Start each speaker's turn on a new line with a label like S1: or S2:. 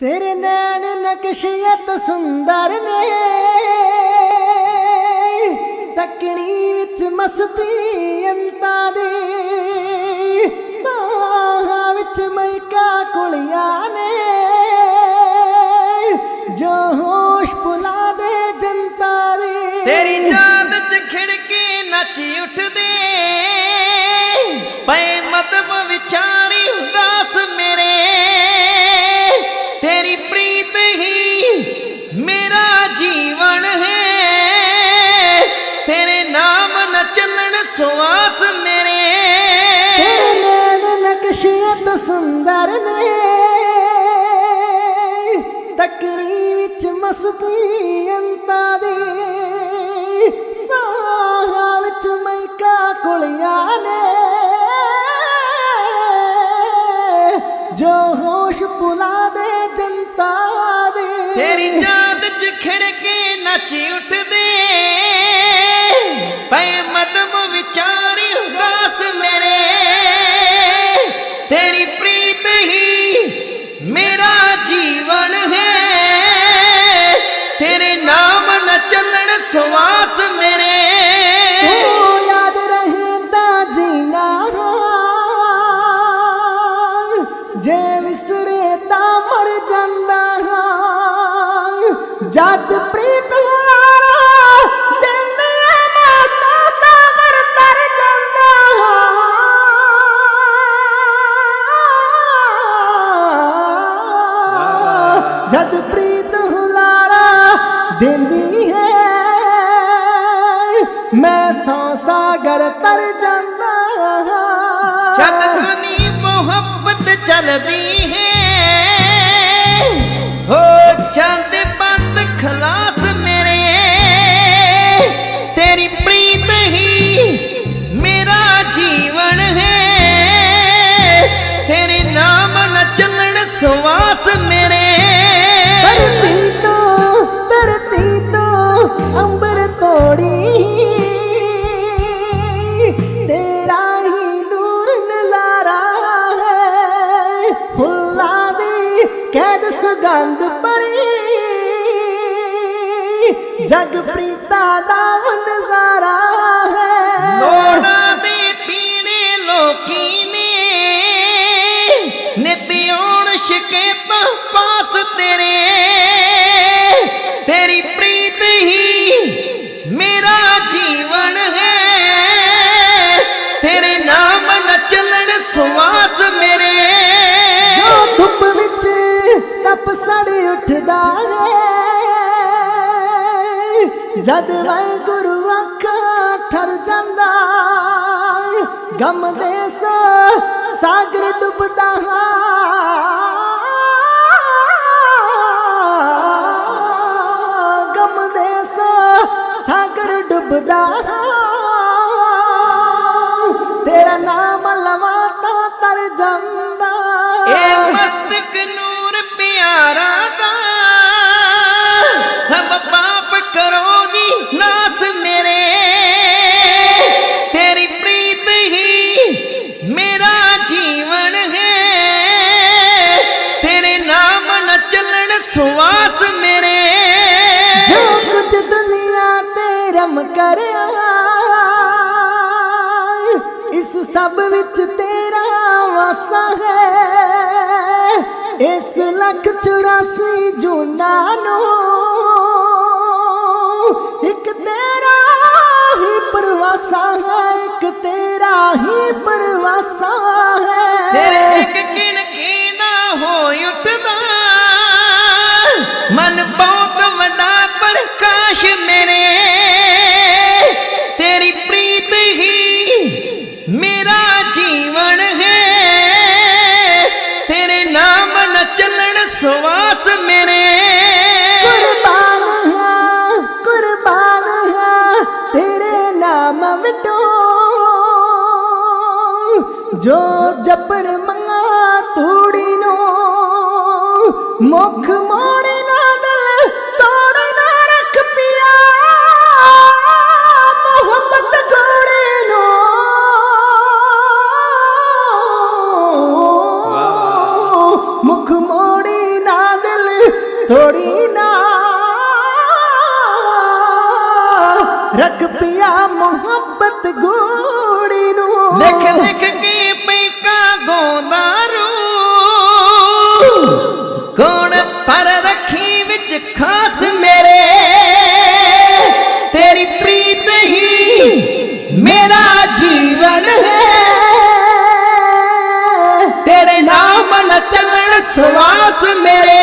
S1: ਤੇਰੇ ਨੈਣ ਨਕਸ਼ੀਅਤ ਸੁੰਦਰ ਨੇ। ਤਕਣੀ ਵਿੱਚ ਮਸਤੀ ਅੰਤਾਂ ਦੇ। ਸਾਹਾਂ ਵਿੱਚ ਮਹਿਕਾ ਕੁਲੀਆਂ ਨੇ। ਜੋ ਹੋਸ਼ ਭੁਲਾ ਦੇ ਜਨਤਾ ਦੇ।
S2: ਤੇਰੀ ਯਾਦ ਚ ਖਿੜਕੀ ਨੱਚ ਉੱਠਦੇ ਸੁਆਸ ਮੇਰੇ।
S1: ਤੇਰੇ ਨੈਣ ਨਕਸ਼ੀਅਤ ਸੁੰਦਰ ਨੇ ਤਕਣੀ ਵਿੱਚ ਮਸਤੀ ਅੰਤਾਂ ਦੀ। ਸਾਹਾਂ ਵਿੱਚ ਮਹਿਕਾ ਕੁਲੀਆਂ ਨੇ। ਜੋ ਹੋਸ਼ ਭੁਲਾ ਦੇ ਜਨਤਾ ਦੀ।
S2: ਤੇਰੀ ਯਾਦ ਚ ਖਿੜਕੇ ਨੱਚ ਉੱਠਦੇ
S1: ਵਿਸਰੇ ਤਾਂ ਮਰ ਜਾਂਦਾ ਹਾਂ। ਜਦ ਪ੍ਰੀਤ ਹੁਲਾਰਾ ਦਿੰਦੇ ਮੈਂ ਸਾਸਾ ਮਰ ਤਰ ਜਾਂਦਾ ਜਦ ਪ੍ਰੀਤ ਹੁਲਾਰਾ ਦਿੰਦੀ ਹੈ ਮੈਂ ਸੌ ਸਾਗਰ ਤਰ ਜਾਂਦਾ
S2: ਜਦ ਦੁਨੀ ਮੁਹੱਬਤ ਚੱਲਦੀ ਹੈ। ਹੋ ਚੰਦ ਬੰਦ ਖਲਾਸ ਮੇਰੇ। ਤੇਰੀ ਪ੍ਰੀਤ ਹੀ ਮੇਰਾ ਜੀਵਨ ਹੈ। ਤੇਰੇ ਨਾਮ ਨਾ ਚੱਲਣ ਸਵਾਸ ਮੇਰੇ
S1: ਜਗ ਪ੍ਰੀਤਾ ਦਾ ਨਜ਼ਾਰਾ ਹੈ।
S2: ਲੋੜਾਂ ਦੇ ਪੀਣੇ ਲੋਕੀ ਨੇ। ਨਿਤ ਆਉਣ ਸ਼ਿਕਾਇਤਾਂ ਪਾਸ ਤੇਰੇ। ਤੇਰੀ ਪ੍ਰੀਤ ਹੀ ਮੇਰਾ ਜੀਵਨ ਹੈ। ਤੇਰੇ ਨਾਮ ਨਾ ਚੱਲਣ ਸੁਆਸ ਮੇਰੇ।
S1: ਜੋ ਧੁੱਪ ਵਿੱਚ ਤਪ ਸੜ ਉੱਠਦਾ ਹੈ। ਜਦ ਵਾਹਿਗੁਰੂ ਗੁਰੂ ਅੱਖਾਂ ਠਰ ਜਾਂਦਾ ਗਮ ਦੇ ਸੋ ਸਾਗਰ ਡੁੱਬਦਾ ਹਾਂ। ਗਮ ਦੇ ਸੋ ਸਾਗਰ ਡੁੱਬਦਾ
S2: ਚੱਲਣ ਮੇਰੇ।
S1: ਜੋ ਕੁਝ ਦੁਨੀਆ ਤੇ ਰਮ ਕਰਿਆ ਇਸ ਸਭ ਵਿੱਚ ਤੇਰਾ ਵਾਸਾ ਹੈ। ਇਸ ਲੱਖ 84 ਜੂਨਾ ਨੂੰ
S2: ਮਨ ਬਹੁਤ ਵੱਡਾ ਪ੍ਰਕਾਸ਼ ਮੇਰੇ। ਤੇਰੀ ਪ੍ਰੀਤ ਹੀ ਮੇਰਾ ਜੀਵਨ ਹੈ। ਤੇਰੇ ਨਾਮ ਨਾ ਚੱਲਣ ਸਵਾਸ ਮੇਰੇ।
S1: ਕੁਰਬਾਨ ਹਾਂ ਕੁਰਬਾਨ ਹਾਂ, ਤੇਰੇ ਨਾਮ ਵਿਟੋ ਜੋ ਜਪਣ ਮੰਗਾ ਤੂੜੀ ਨੂੰ, ਮੁਖ ਲਿਖ ਕੇ ਪੈਕਾ ਗੋਦਾਰੂ ਕੋਣ ਪਰ ਰੱਖੀ ਵਿੱਚ
S2: ਖਾਸ ਮੇਰੇ? ਤੇਰੀ ਪ੍ਰੀਤ ਹੀ ਮੇਰਾ ਜੀਵਨ ਹੈ। ਤੇਰੇ ਨਾਮ ਨਾਲ ਚੱਲਣ ਸਵਾਸ ਮੇਰੇ।